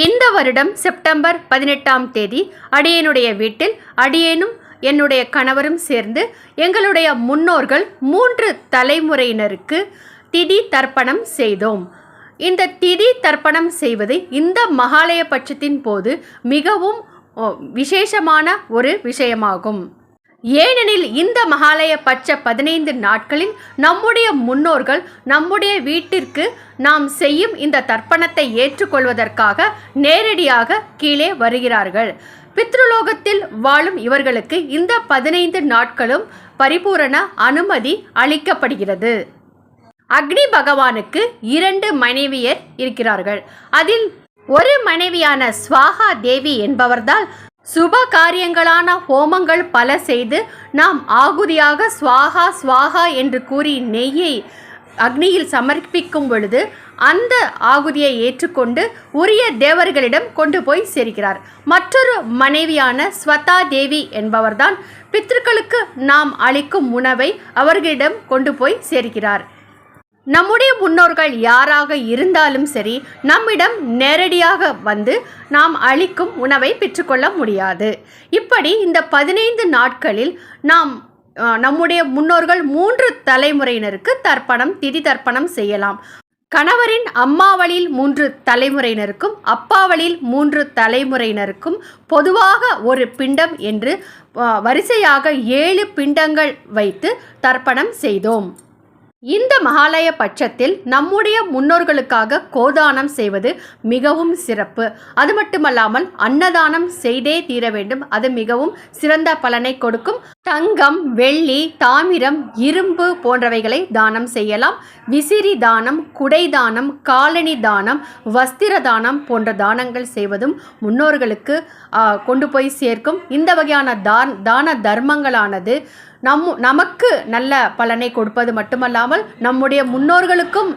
இந்த வருடம் செப்டம்பர் பதினெட்டாம் தேதி அடியனுடைய வீட்டில் அடியேனும் என்னுடைய கணவரும் சேர்ந்து எங்களுடைய முன்னோர்கள் மூன்று தலைமுறையினருக்கு திதி தர்ப்பணம் செய்தோம். இந்த திதி தர்ப்பணம் செய்வது இந்த மகாலய பட்சத்தின் போது மிகவும் விசேஷமான ஒரு விஷயமாகும். ஏனெனில் இந்த மகாலய பட்ச பதினைந்து நாட்களில் நம்முடைய முன்னோர்கள் நம்முடைய வீட்டிற்கு நாம் செய்யும் இந்த தர்ப்பணத்தை ஏற்றுக்கொள்வதற்காக நேரடியாக கீழே வருகிறார்கள். பித்ருலோகத்தில் வாழும் இவர்களுக்கு இந்த பதினைந்து நாட்களும் பரிபூரண அனுமதி அளிக்கப்படுகிறது. அக்னி பகவானுக்கு இரண்டு மனைவியர் இருக்கிறார்கள். அதில் ஒரு மனைவியான ஸ்வாகா தேவி என்பவர்தான் சுப காரியங்களான ஹோமங்கள் பல செய்து நாம் ஆகுதியாக சுவாகா சுவாகா என்று கூறி நெய்யை அக்னியில் சமர்ப்பிக்கும் பொழுது அந்த ஆகுதியை ஏற்றுக்கொண்டு உரிய தேவர்களிடம் கொண்டு போய் சேர்க்கிறார். மற்றொரு மனைவியான ஸ்வதா தேவி என்பவர்தான் பித்ருக்களுக்கு நாம் அளிக்கும் உணவை அவர்களிடம் கொண்டு போய் சேர்க்கிறார். நம்முடைய முன்னோர்கள் யாராக இருந்தாலும் சரி நம்மிடம் நேரடியாக வந்து நாம் அளிக்கும் உணவை பெற்றுக்கொள்ள முடியாது. இப்படி இந்த பதினைந்து நாட்களில் நாம் நம்முடைய முன்னோர்கள் மூன்று தலைமுறையினருக்கு தர்ப்பணம் திதி தர்ப்பணம் செய்யலாம். கணவரின் அம்மாவளில் மூன்று தலைமுறையினருக்கும் அப்பாவளில் மூன்று தலைமுறையினருக்கும் பொதுவாக ஒரு பிண்டம் என்று வரிசையாக ஏழு பிண்டங்கள் வைத்து தர்ப்பணம் செய்தோம். இந்த மகாலய பட்சத்தில் நம்முடைய முன்னோர்களுக்காக கோதானம் செய்வது மிகவும் சிறப்பு. அது மட்டுமல்லாமல் அன்னதானம் செய்தே தீர வேண்டும். அது மிகவும் சிறந்த பலனை கொடுக்கும். தங்கம் வெள்ளி தாமிரம் இரும்பு போன்றவைகளை தானம் செய்யலாம். விசிறி தானம் குடை தானம் காலணி தானம் வஸ்திர தானம் போன்ற தானங்கள் செய்வதும் முன்னோர்களுக்கு கொண்டு போய் சேர்க்கும். இந்த வகையான தான் தான தர்மங்களானது நம் நமக்கு நல்ல பலனை கொடுப்பது மட்டுமல்லாமல் நம்முடைய முன்னோர்களுக்கும்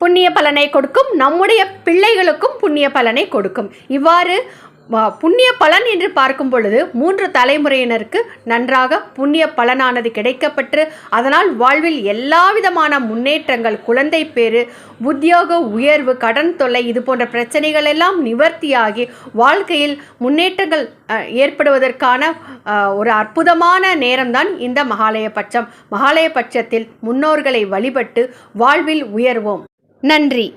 புண்ணிய பலனை கொடுக்கும் நம்முடைய பிள்ளைகளுக்கும் புண்ணிய பலனை கொடுக்கும். இவ்வாறு புண்ணிய பலன் என்று பார்க்கும் பொழுது மூன்று தலைமுறையினருக்கு நன்றாக புண்ணிய பலனானது கிடைக்கப்பட்டு அதனால் வாழ்வில் எல்லா விதமான முன்னேற்றங்கள் குழந்தை பேறு உத்தியோக உயர்வு கடன் தொல்லை இது போன்ற பிரச்சனைகள் எல்லாம் நிவர்த்தியாகி வாழ்க்கையில் முன்னேற்றங்கள் ஏற்படுவதற்கான ஒரு அற்புதமான நேரம்தான் இந்த மகாலய பட்சம். மகாலய பட்சத்தில் முன்னோர்களை வழிபட்டு வாழ்வில் உயர்வோம். நன்றி.